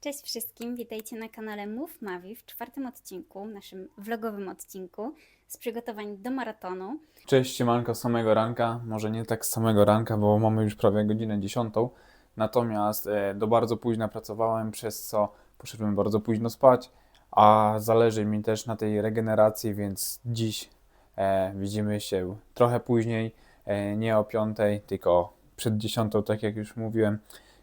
Cześć wszystkim, witajcie na kanale Move Mavi w czwartym odcinku, naszym vlogowym odcinku z przygotowań do maratonu. Cześć, siemanko samego ranka. Może nie tak samego ranka, bo mamy już prawie godzinę 10. Natomiast e, do bardzo późna pracowałem, przez co poszedłem bardzo późno spać, a zależy mi też na tej regeneracji, więc dziś e, widzimy się trochę później, e, nie o 5, tylko przed 10, tak jak już mówiłem.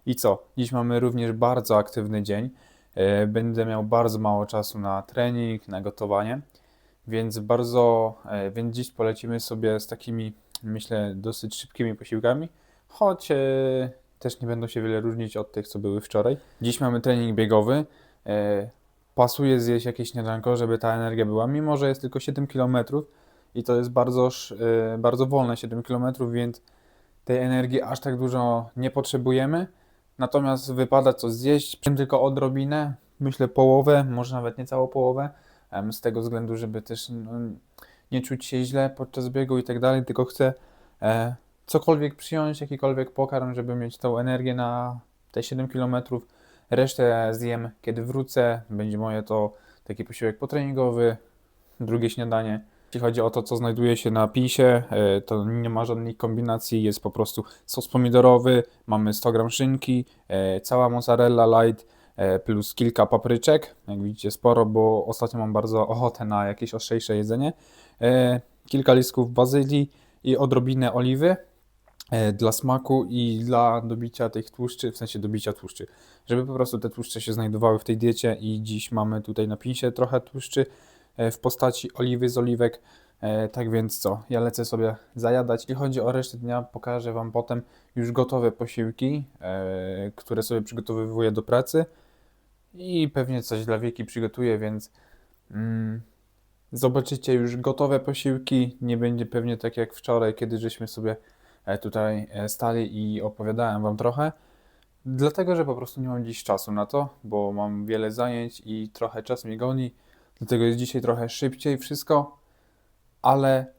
I co? Dziś mamy również bardzo aktywny dzień. E, Będę miał bardzo mało czasu na trening, na gotowanie. Więc bardzo, e, więc dziś polecimy sobie z takimi, myślę, dosyć szybkimi posiłkami, choć e, też nie będą się wiele różnić od tych, co były wczoraj. Dziś mamy trening biegowy. Pasuje zjeść jakieś śniadanko, żeby ta energia była, mimo że jest tylko 7 km i to jest bardzo, bardzo wolne 7 km, więc tej energii aż tak dużo nie potrzebujemy. Natomiast wypada co zjeść, tylko odrobinę, myślę połowę, może nawet nie całą połowę, z tego względu, żeby też nie czuć się źle podczas biegu i tak dalej, tylko chcę e, cokolwiek przyjąć, jakikolwiek pokarm, żeby mieć tą energię na te 7 km. Resztę zjem, kiedy wrócę. Będzie moje to taki posiłek potreningowy, drugie śniadanie. Jeśli chodzi o to, co znajduje się na pisie, e, to nie ma żadnych kombinacji, jest po prostu sos pomidorowy, mamy 100 g szynki, e, cała mozzarella light, e, plus kilka papryczek, jak widzicie sporo, bo ostatnio mam bardzo ochotę na jakieś ostrzejsze jedzenie, kilka listków bazylii i odrobinę oliwy dla smaku i dla dobicia tych tłuszczy, w sensie dobicia tłuszczy, żeby po prostu te tłuszcze się znajdowały w tej diecie i dziś mamy tutaj na pisie trochę tłuszczy w postaci oliwy z oliwek, e, tak więc co, ja lecę sobie zajadać. Jeśli chodzi o resztę dnia, pokażę Wam potem już gotowe posiłki, e, które sobie przygotowywuję do pracy i pewnie coś dla wieki przygotuję, więc mm, zobaczycie już gotowe posiłki. Nie będzie pewnie tak jak wczoraj, kiedy żeśmy sobie e, tutaj e, stali i opowiadałem Wam trochę. Dlatego, że po prostu nie mam dziś czasu na to, bo mam wiele zajęć i trochę czas mnie goni. Dlatego jest dzisiaj trochę szybciej wszystko, ale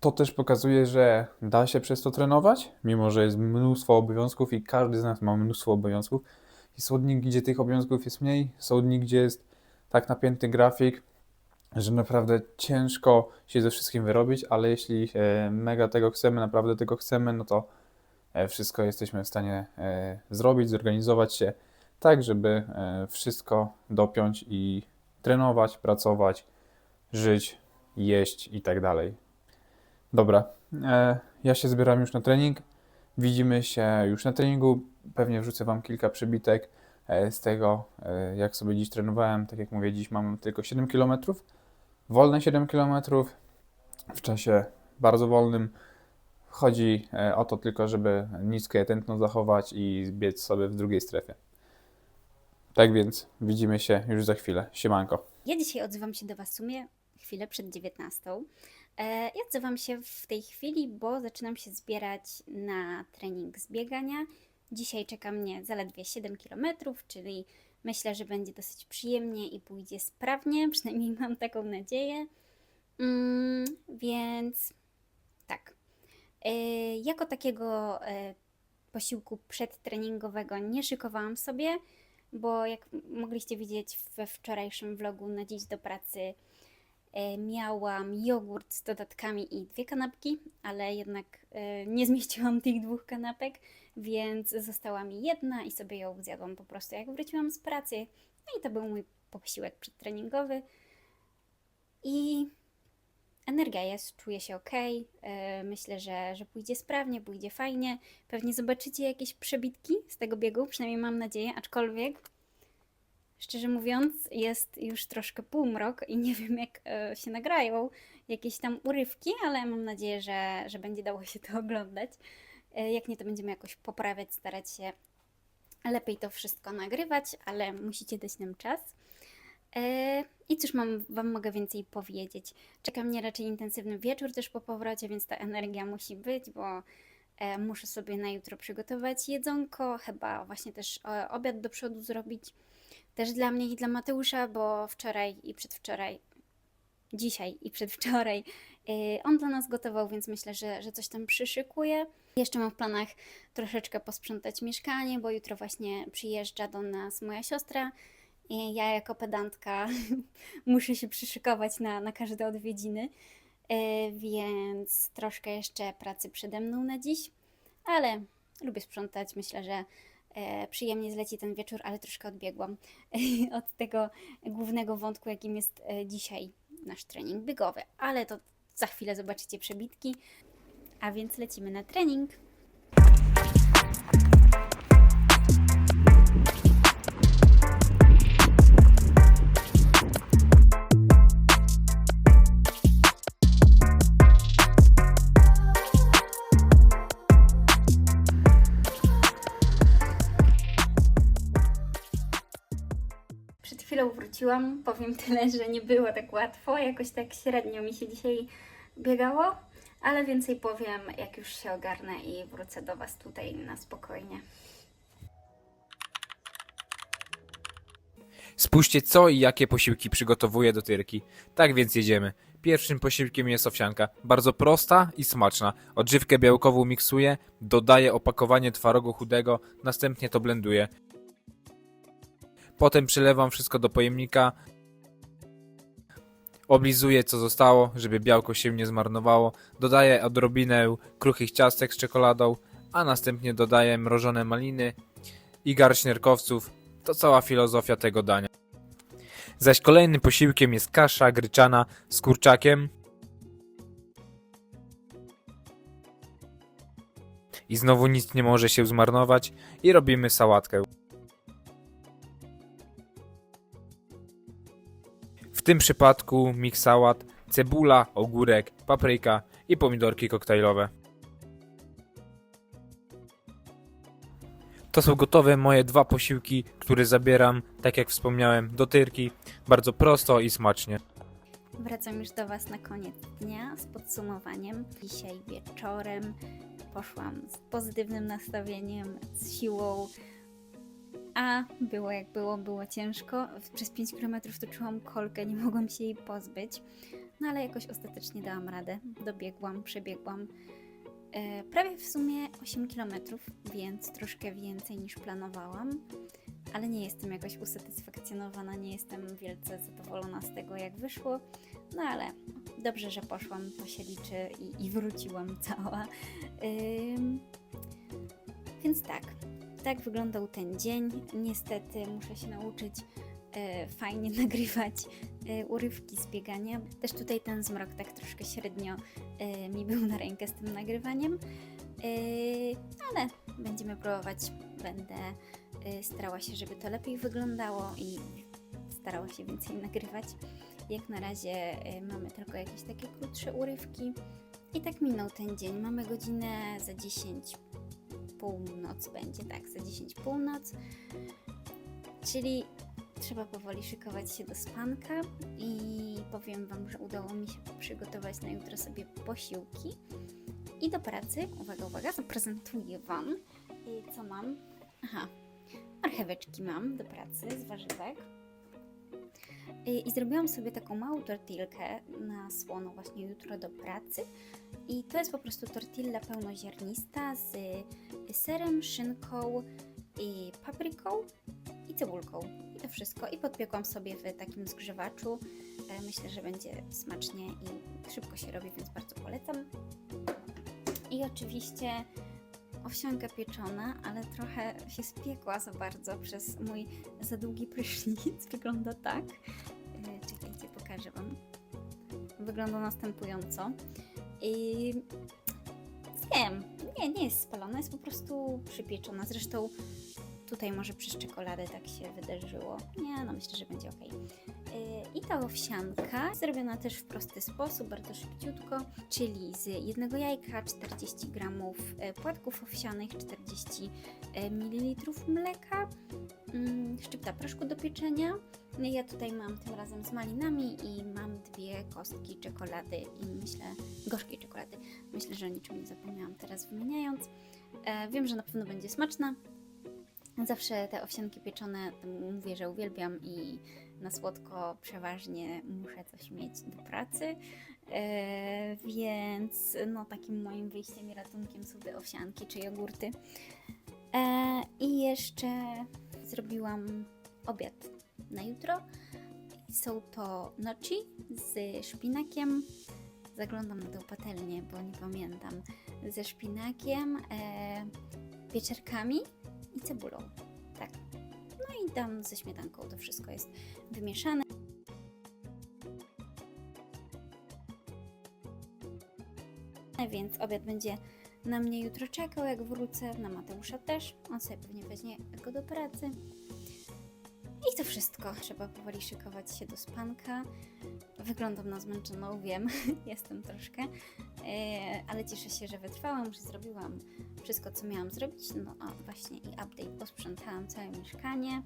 to też pokazuje, że da się przez to trenować, mimo że jest mnóstwo obowiązków i każdy z nas ma mnóstwo obowiązków. I są dni, gdzie tych obowiązków jest mniej, są dni, gdzie jest tak napięty grafik, że naprawdę ciężko się ze wszystkim wyrobić, ale jeśli e, mega tego chcemy, naprawdę tego chcemy, no to e, wszystko jesteśmy w stanie e, zrobić, zorganizować się tak, żeby wszystko dopiąć i trenować, pracować, żyć, jeść i tak dalej. Dobra, e, ja się zbieram już na trening. Widzimy się już na treningu. Pewnie wrzucę Wam kilka przybitek e, z tego, e, jak sobie dziś trenowałem. Tak jak mówię, dziś mam tylko 7 km. Wolne 7 km w czasie bardzo wolnym. Chodzi o to tylko, żeby niskie tętno zachować i biec sobie w drugiej strefie. Tak więc widzimy się już za chwilę. Siemanko. Ja dzisiaj odzywam się do Was w sumie chwilę przed 19. E, Ja odzywam się w tej chwili, bo zaczynam się zbierać na trening z biegania. Dzisiaj czeka mnie zaledwie 7 km, czyli myślę, że będzie dosyć przyjemnie i pójdzie sprawnie, przynajmniej mam taką nadzieję. Mm, więc tak. E, Jako takiego e, posiłku przedtreningowego nie szykowałam sobie, bo jak mogliście widzieć we wczorajszym vlogu na dziś do pracy, e, miałam jogurt z dodatkami i dwie kanapki, ale jednak e, nie zmieściłam tych dwóch kanapek, więc została mi jedna i sobie ją zjadłam po prostu jak wróciłam z pracy. No i to był mój posiłek przedtreningowy. I energia jest, czuję się ok. Myślę, że, że pójdzie sprawnie, pójdzie fajnie. Pewnie zobaczycie jakieś przebitki z tego biegu, przynajmniej mam nadzieję, aczkolwiek szczerze mówiąc, jest już troszkę półmrok i nie wiem, jak e, się nagrają jakieś tam urywki, ale mam nadzieję, że, że będzie dało się to oglądać. E, Jak nie, to będziemy jakoś poprawiać, starać się lepiej to wszystko nagrywać, ale musicie dać nam czas. E, cóż mam, Wam mogę więcej powiedzieć? Czeka mnie raczej intensywny wieczór też po powrocie, więc ta energia musi być, bo e, muszę sobie na jutro przygotować jedzonko, chyba właśnie też e, obiad do przodu zrobić. Też dla mnie i dla Mateusza, bo wczoraj i przedwczoraj, dzisiaj i przedwczoraj Y, On dla nas gotował, więc myślę, że, że coś tam przyszykuje. Jeszcze mam w planach troszeczkę posprzątać mieszkanie, bo jutro właśnie przyjeżdża do nas moja siostra. I ja jako pedantka muszę się przyszykować na, na każde odwiedziny, Y, więc troszkę jeszcze pracy przede mną na dziś, ale lubię sprzątać. Myślę, że e, przyjemnie zleci ten wieczór, ale troszkę odbiegłam od tego głównego wątku, jakim jest e, dzisiaj nasz trening biegowy. Ale to za chwilę zobaczycie przebitki. A więc lecimy na trening. Wróciłam. Powiem tyle, że nie było tak łatwo. Jakoś tak średnio mi się dzisiaj biegało, ale więcej powiem, jak już się ogarnę i wrócę do Was tutaj na spokojnie. Spójrzcie, co i jakie posiłki przygotowuję do tyrki. Tak więc jedziemy. Pierwszym posiłkiem jest owsianka. Bardzo prosta i smaczna. Odżywkę białkową miksuję, dodaję opakowanie twarogu chudego, następnie to blenduję. Potem przelewam wszystko do pojemnika. Oblizuję co zostało, żeby białko się nie zmarnowało. Dodaję odrobinę kruchych ciastek z czekoladą, a następnie dodaję mrożone maliny i garść nerkowców. To cała filozofia tego dania. Zaś kolejnym posiłkiem jest kasza gryczana z kurczakiem. I znowu nic nie może się zmarnować i robimy sałatkę. Tym przypadku miks sałat, cebula, ogórek, papryka i pomidorki koktajlowe. To są gotowe moje dwa posiłki, które zabieram, tak jak wspomniałem, do tyrki. Bardzo prosto i smacznie. Wracam już do Was na koniec dnia z podsumowaniem. Dzisiaj wieczorem poszłam z pozytywnym nastawieniem, z siłą, a było jak było, było ciężko. Przez 5 km to czułam kolkę, nie mogłam się jej pozbyć, no ale jakoś ostatecznie dałam radę. Dobiegłam, przebiegłam. E, prawie w sumie 8 km, więc troszkę więcej niż planowałam, ale nie jestem jakoś usatysfakcjonowana, nie jestem wielce zadowolona z tego, jak wyszło. No ale dobrze, że poszłam, to się liczy i, i wróciłam cała. Więc tak, tak wyglądał ten dzień. Niestety muszę się nauczyć e, fajnie nagrywać e, urywki z biegania. Też tutaj ten zmrok tak troszkę średnio e, mi był na rękę z tym nagrywaniem. Ale będziemy próbować. Będę starała się, żeby to lepiej wyglądało i starała się więcej nagrywać. Jak na razie mamy tylko jakieś takie krótsze urywki. I tak minął ten dzień. Mamy godzinę za 10 północ będzie, tak, za 10 północ. Czyli trzeba powoli szykować się do spanka i powiem Wam, że udało mi się przygotować na jutro sobie posiłki. I do pracy, uwaga, uwaga, zaprezentuję Wam, y, co mam. Aha, marcheweczki mam do pracy z warzywek. I, zrobiłam sobie taką małą tortilkę na słono właśnie jutro do pracy. I to jest po prostu tortilla pełnoziarnista z serem, szynką i papryką i cebulką. I to wszystko. I podpiekłam sobie w takim zgrzewaczu. E, Myślę, że będzie smacznie i szybko się robi, więc bardzo polecam. I oczywiście owsianka pieczona, ale trochę się spiekła za bardzo przez mój za długi prysznic. Wygląda tak. E, Czekajcie, pokażę Wam. Wygląda następująco. I wiem, nie, nie jest spalona, jest po prostu przypieczona. Zresztą tutaj może przez czekoladę tak się wydarzyło. Nie, no myślę, że będzie ok. I ta owsianka zrobiona też w prosty sposób, bardzo szybciutko, czyli z jednego jajka, 40 gramów e, płatków owsianych, 40 ml mleka, mm, szczypta proszku do pieczenia. No Ja tutaj mam tym razem z malinami i mam dwie kostki czekolady i myślę, gorzkiej czekolady. Myślę, że o niczym nie zapomniałam teraz wymieniając. E, wiem, że na pewno będzie smaczna. Zawsze te owsianki pieczone mówię, że uwielbiam i na słodko przeważnie muszę coś mieć do pracy. E, więc no takim moim wyjściem i ratunkiem są te owsianki czy jogurty. E, I jeszcze zrobiłam obiad na jutro. Są to noci z szpinakiem. Zaglądam na tę patelnię, bo nie pamiętam. Ze szpinakiem, e, pieczarkami i cebulą. Tam ze śmietanką to wszystko jest wymieszane. Więc obiad będzie na mnie jutro czekał, jak wrócę. Na Mateusza też. On sobie pewnie weźmie go do pracy. To wszystko. Trzeba powoli szykować się do spanka. Wyglądam na zmęczoną, wiem. Jestem troszkę. E, ale cieszę się, że wytrwałam, że zrobiłam wszystko, co miałam zrobić. No a właśnie i update. Posprzątałam całe mieszkanie,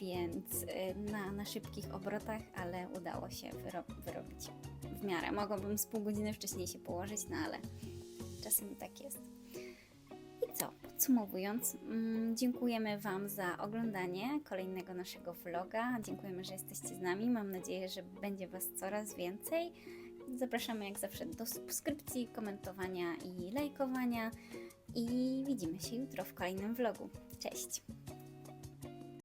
więc e, na, na szybkich obrotach, ale udało się wyro- wyrobić w miarę. Mogłabym z pół godziny wcześniej się położyć, no ale czasem tak jest. Podsumowując, mm, dziękujemy Wam za oglądanie kolejnego naszego vloga. Dziękujemy, że jesteście z nami. Mam nadzieję, że będzie Was coraz więcej. Zapraszamy jak zawsze do subskrypcji, komentowania i lajkowania. I widzimy się jutro w kolejnym vlogu. Cześć!